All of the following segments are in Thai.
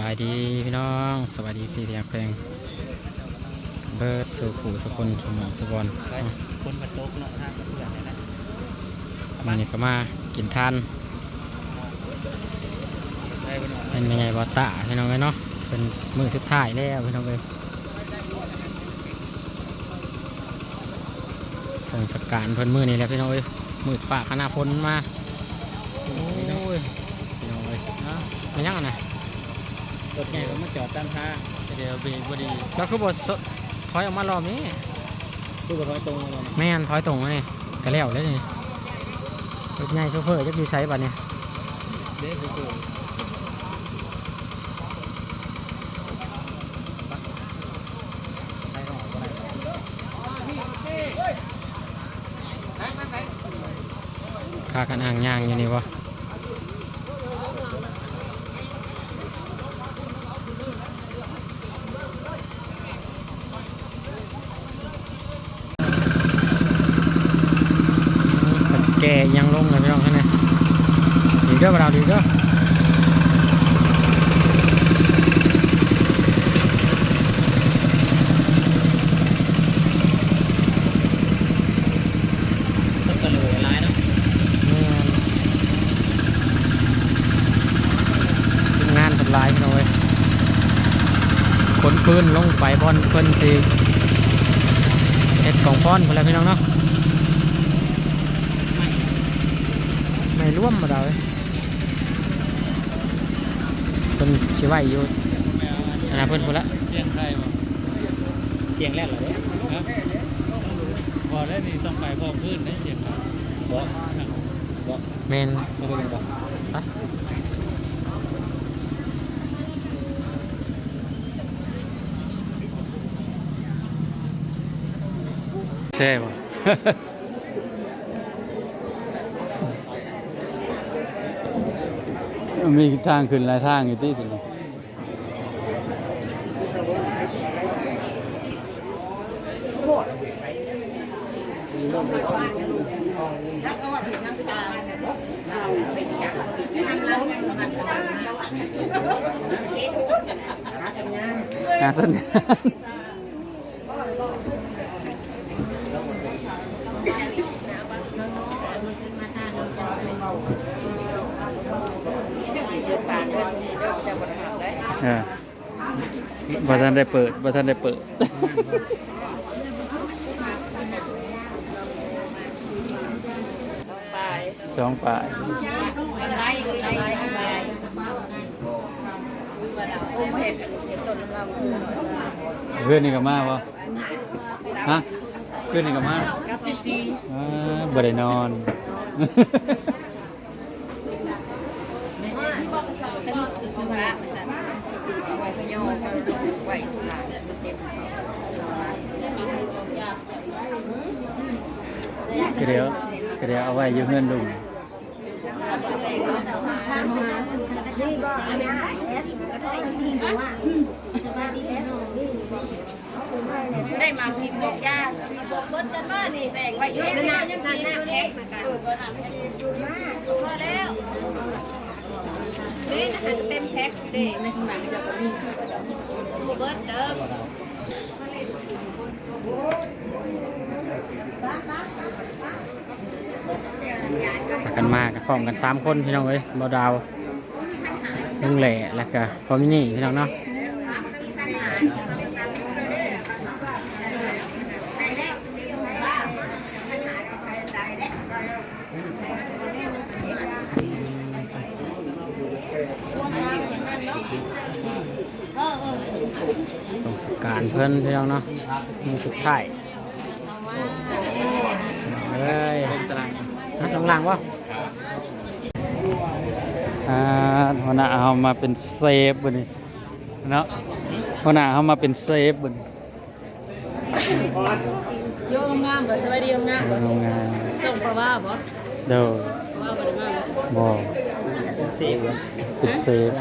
บายดีพี่น้องสวัสดีสี่เทียงเพลงเบิร์ดสู่ขู่สกุลสมองสกลคนมาโต๊ะเนาะท่าเพื่อนเลยนะมานี่ก็มากินทานได้ไปหน่อยเป็นแม่ใหญ่บอตาพี่น้องเลยเนาะเป็นมือสุดท้ายแล้วพี่น้องเลยส่งสการเพิ่นมือนี่แหละพี่น้องเอ้ยมืดฝากขนาฝนมาโอ้ยพี่น้องเอ้ย เนาะ มันยังอะนะ ร ถใหญ่ผมมาจอดตั้งท่าเดี๋ยวเบรกพอดีเราคือบทสถอยออกมารอบนี้ตู้กับรอยตรงมาแม่นถอยตรงมานี่ก็แล้วเลยนี่รถใหญ่โชเฟอร์จะอยู่ใช้บัดเนี่ยเด็กคือใครก็ออกก็ได้พากันอ่างย่างอยู่นี่วะแกยังลงเลยพี่น้องท่านนี่ดีเด้อบ่าวดีเด้อ ต้องกระโหลกร้ายเนาะ แม่ นทีมงานเป็นหลายพี่น้องเว้ยขนปืนลงไปบอลเพิ่นสิเฮ็ดกล่องป้อนพุ่นแหล้วพี่น้องเนาะ ไม่ ร่วมมาเราเลยเพิ่นสิไหวอยู่อนนะเพิ่นพุ่ละเสียงใครบ่เสียงแรกเหรอเนี่ยครับพอได้นี่ต้องไปพร้อมพื้นได้เสียงใครบ่บ่แมนไม่เป็นไปใช่ป่ มีทางขึ้นหลายทางอยู่ที่สุดงน้ำตาเอาไปจับปิดน้ำแล้วงาสัญญาณ ปากด้วยเริ่มจะบริหารได้ อ่า บ่ทันได้เปิดบ่ทันได้เปิด ไปสองป่ายไล่ไล่ไล่โอ้เห็ดเห็ดต้นลำเพื่อนนี่ก็มาบ่ฮะเพื่อนนี่ก็มากับที่ซีอ่าบ่ได้นอน เป็นคือว่า ไว้ขยอนไว้หลานมันเต็มก็เดี๋ยวก็เดี๋ยวเอาไว้อยู่เฮือนลุงได้มาพิมพ์บอกยาบอกรถกันว่านี่แตกไว้เยอะนะยังทันหน้าแข็งเหมือนกันพอแล้ว เด่นะคะเต็มแพ็คเด้ในข้างหลังจะมีเบิร์ดเดิมพากันมากับพร้อมกันสามคนพี่น้องเอ้ยบ่ดาวลุงแหล่แล้วก็พอมินี่พี่น้องเนาะ ส่งสการเพื่อนพี่น้องเนาะมีสุดท้ายเฮ้ยตารางนัดหลังๆวะอ่าหัวหน้าเอามาเป็นเซฟบ่นี่เนาะหัวหน้าเอามาเป็นเซฟบ่นี่โยมงามเบิดสวัสดีงามเบิดโรงงานส่งเพราะว่าบ่เด้อว่าบ่ได้มาบ่เซฟเป็นเซฟ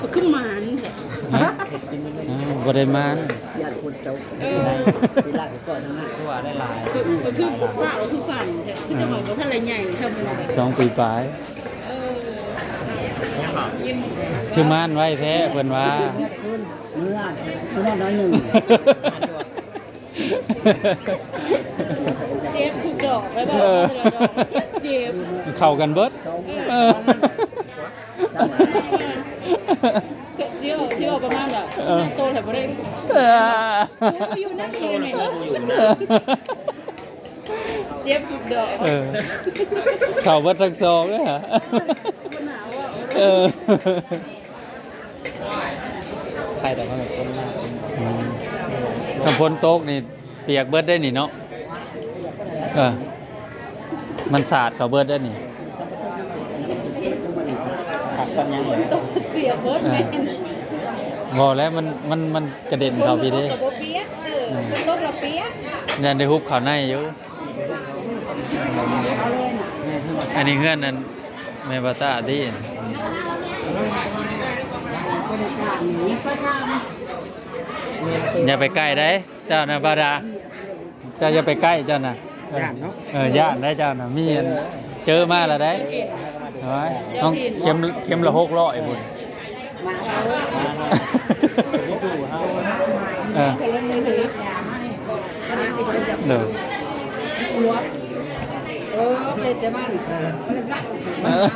ก็ขึ้นมานี่แหละฮะ อ้าวบ่ได้มาน ญาติคนเจ้าเออที่ลากก่อนทั้งนั้นคือว่าได้หลายก็คือว่าก็คือฝันคือจะบอกว่าท่านอะไรใหญ่เท่ามันสองปีปลาย เออคือม่านไว้แท้เพิ่นว่า เมื่อเมื่อน้อยหนึ่งเจ็บถูกดอกแล้วก็เจ็บเข้ากันเบิดเออเจียวเจียวประมาณแบบโตแถวบ่ได้เอออยู่นั่นเองเจ็บถูกดอกเออเข้าเบิดทั้งสองเลยฮะเออใครแต่ว่าแบบคนมากอืมถ้าฝนตกนี่เปียกเบิดได้นี่เนาะเออมันสาดเข้าเบิดได้นี่ขัดกันยังไงเปียกเบิดเอแม่อ บอกแล้วมันมันมันกระเด็นเข้าพี่เด้กับเปียกเออรถเราเปียกยันได้ฮุบเข้าในอยู่อันนี้เฮือนนั่นแม่บาตาที่อย่าไปใกล้ได้ เจ้านะบาดาเจ้าอย่าไปใกล้เจ้านะเออย่านได้เจ้านะมีอันเจอมาแล้วได้เอาไว้ต้องเข็มเข็มละหกร้อยบุญเอ อเดี๋ยวเออไปจะมันเออ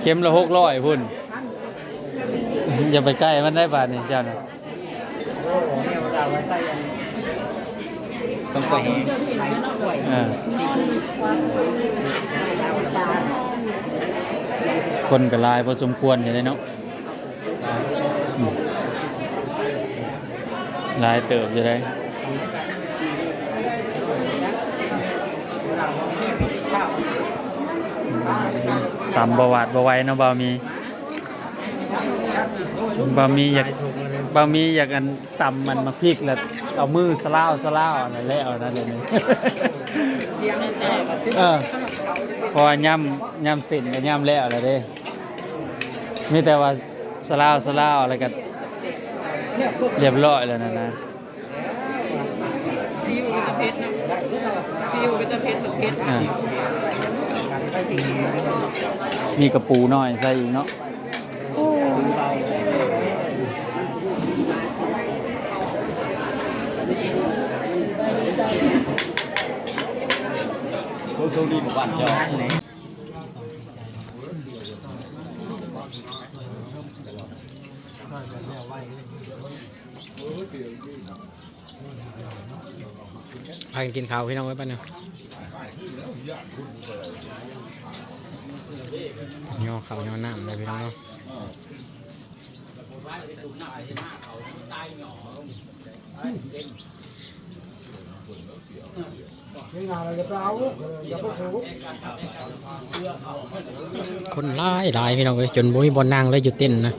เข็มละหกร้อยพุ่น อย่าไปใกล้มันได้บาทนี่เจ้านะต้องไปแห้งเออคนก็หลายพอสมควรอยู่เลยเนาะอืมห ลายเติบอยู่เลยตามประวัติบไหว้เนาะบ่าวมีบ่าวมีอยากบ่าวมีอยากอันตำมันมาพริกแล้วเอามือสลาวสลาวอะไรแล้วนะเดี๋ยวนี้เออเพราะว่าย่ำย่ำเส้นกับย่ำแล้วอะไรเด้มีแต่ว่าสลาวสลาวอะไรกัน เรียบร้อยแล้วนะนะซิวกับตะเพชรนะซิวกับตะเพชรแบบเพชรอ่ามีกระปูน้อยใส่อีกเนาะ พากันกินข้าวพี่น้องไว้ป่ะเนี่ยย่อข้าวย่อน้ำเลยพี่น้องเนาะคนหลายหลายพี่น้องเอ้ยจนบุ้ยบนนั่งเลยอยู่เต้นนะ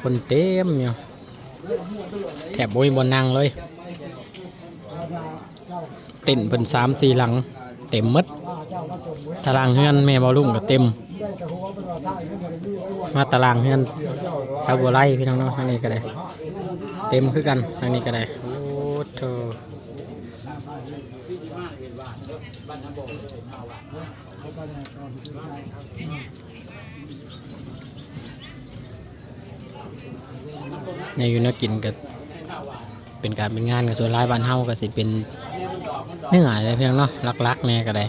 คนเต็มอยู่แถบบุยบนนั่งเลย เต็นเป็นสามสี่หลัง เต็มหมดตารางเฮือนแม่บอลุ่งก็เต็ม มาตารางเฮือนสาวบัวไล่พี่น้องเนาะทางนี้ก็ได้ เต็มคือกันทางนี้ก็ได้โอ้โถ เนี่ยอยู่นักกินก็เป็นการเป็นงานกับส่วนรายบ้านเฮาก็สิเป็นเนื้ออะไรพี่น้องเนาะลักๆเนี่ยก็ได้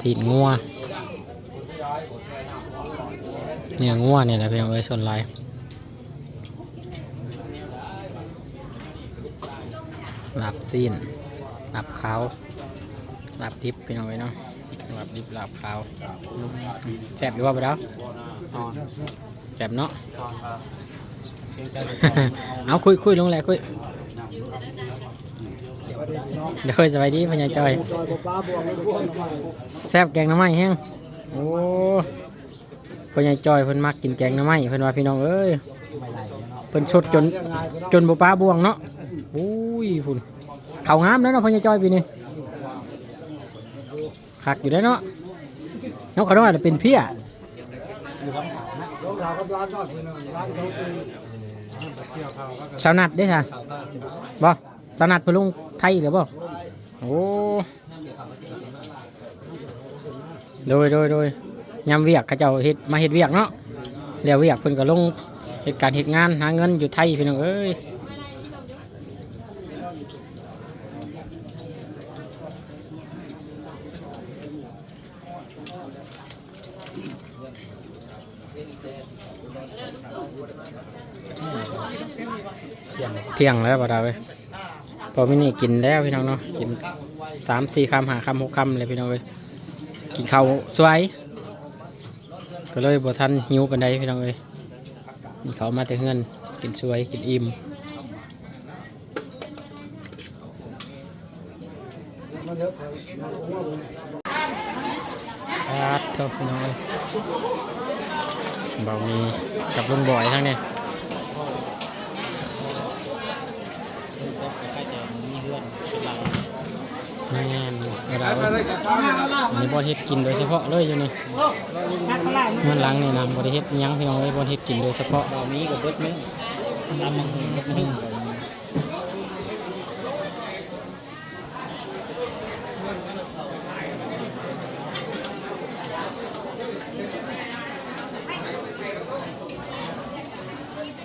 ทีนงัวเนี่ยงัวเนี่ยแหละพี่น้องเอ้ยส่วนลายลาบซีนลาบขาวลาบดิบพี่น้องเอ้ยเนาะลาบดิบลาบขาวแซ่บอยู่ว่าไปแล้วแซ่บเนาะ เอาคุยคุยลงแหละคุยเดี๋ยวคุยสบายดีพญาจอยแซ่บแกงหน้ำไม้แห้งโอ้พญาจอยเพิ่นมักกินแกงหน้ำไม้เพิ่นว่าพี่น้องเอ้ยเพิ่นสดจนจนบ่ป้าบวงเนาะอุ้ยพุ่นเขางามแล้วเนาะพญาจอยปีนี้คักอยู่ได้เนาะน้องเขาต้องอาจจะเป็นเพี้ย สาวนัดได้ค่ะบ่สาวนัดพิ่นลงไทยหรือบ่โอ้โดยโดยโดยยามเวียกเขาเจ้าเฮ็ดมาเฮ็ดเวียกเนาะแล้วเวียกเพิ่นก็ลงเฮ็ดการเฮ็ดงานหาเงินอยู่ไทยพี่น้องเอ้ย เที่ยงแล้วบ่ดาวเว้ยพอมินี่กินแล้วพี่น้องเนาะกินสามสี่คำหาคำหกคำเลยพี่น้องเอ้ยกินข้าวสวยก็เลยบ่ทันหิวปานใดพี่น้องเอ้ยนี่เขามาแต่เฮือนกินสวยกินอิ่มครับเท่าพี่น้องเอ้ยเบามีกับลุงบ่อยทั้งเนี้แอันนี้บ่เฮ็ดกินโดยเฉพาะเลยอยู่นี่เงินหล้างนี่นะบริเฮ็ดอิหยังพี่น้องไว้บริเฮ็ดกินโดยเฉพาะเรามีกับเบิดนึงน้ำมันเบิดนึง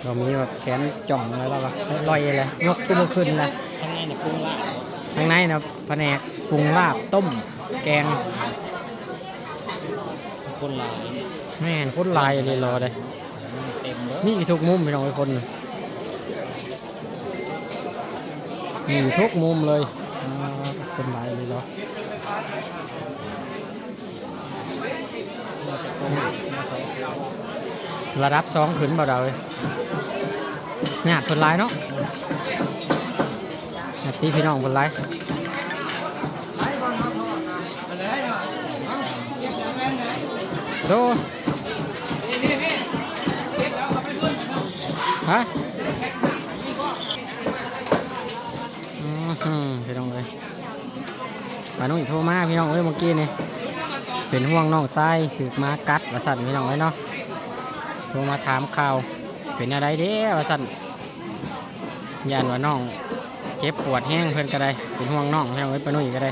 เรามีแบบแขนจ่องอะไรแล้ววะลอยอะไรยกขึ้นยกขึ้นละข้างในเนี่ยปรุงลาบ ข้างในนะแผนกปรุงลาบต้ม แกงคนหลายแม่นโคตรลายเลยรอเลยเต็มเลยมีอยู่ทุกมุมพี่น้องไอ้คนน่ะมีอยู่ทุกมุมเลยอ่าคนลายเลยรอระดับสองขึ้นบ่ดาวเลยหยาดคนลายเนาะ หยาดตีพี่น้องคนลายโดฮะอืมฮึพี่น้องเลยมาน้องอีกโทรมาพี่น้องเอ้ยเมื่อกี้นี่เป็นห่วงน้องทรายถือมากัดว่าสั่นพี่น้องเอ้ยเนาะโทรมาถามข่าว เป็นอะไรเด้ว่าสั่นยานว่าน้อง เจ็บปวดแห้งเพิ่นก็ได้เป็นห่วงน้องพี่น้องเอ้ยปนุ่ยก็ได้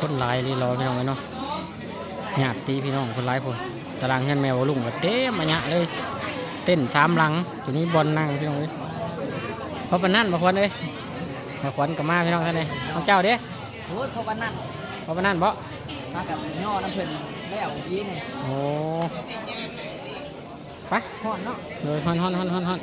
คนลายรีรอพี่น้องเลยเนาะหยาดตีพี่น้องคนลายคนตารางเงินแมวลุงก็เต็มมาหยะเลย เต้นสามหลังจุดนี้บอลนั่งพี่น้องเลยเพราะปานนั่นมาควันเลยมาควันกับมาพี่น้องท่านเลยน้องเจ้าเด้ โอ้ยพอวันนั้นเพราะปานนั่นบ่มากับย่อน้ำเพิ่นแล้วยีนี่โอ้ไปห่อนเนาะเลยฮอนฮอนฮอนฮอนฮอน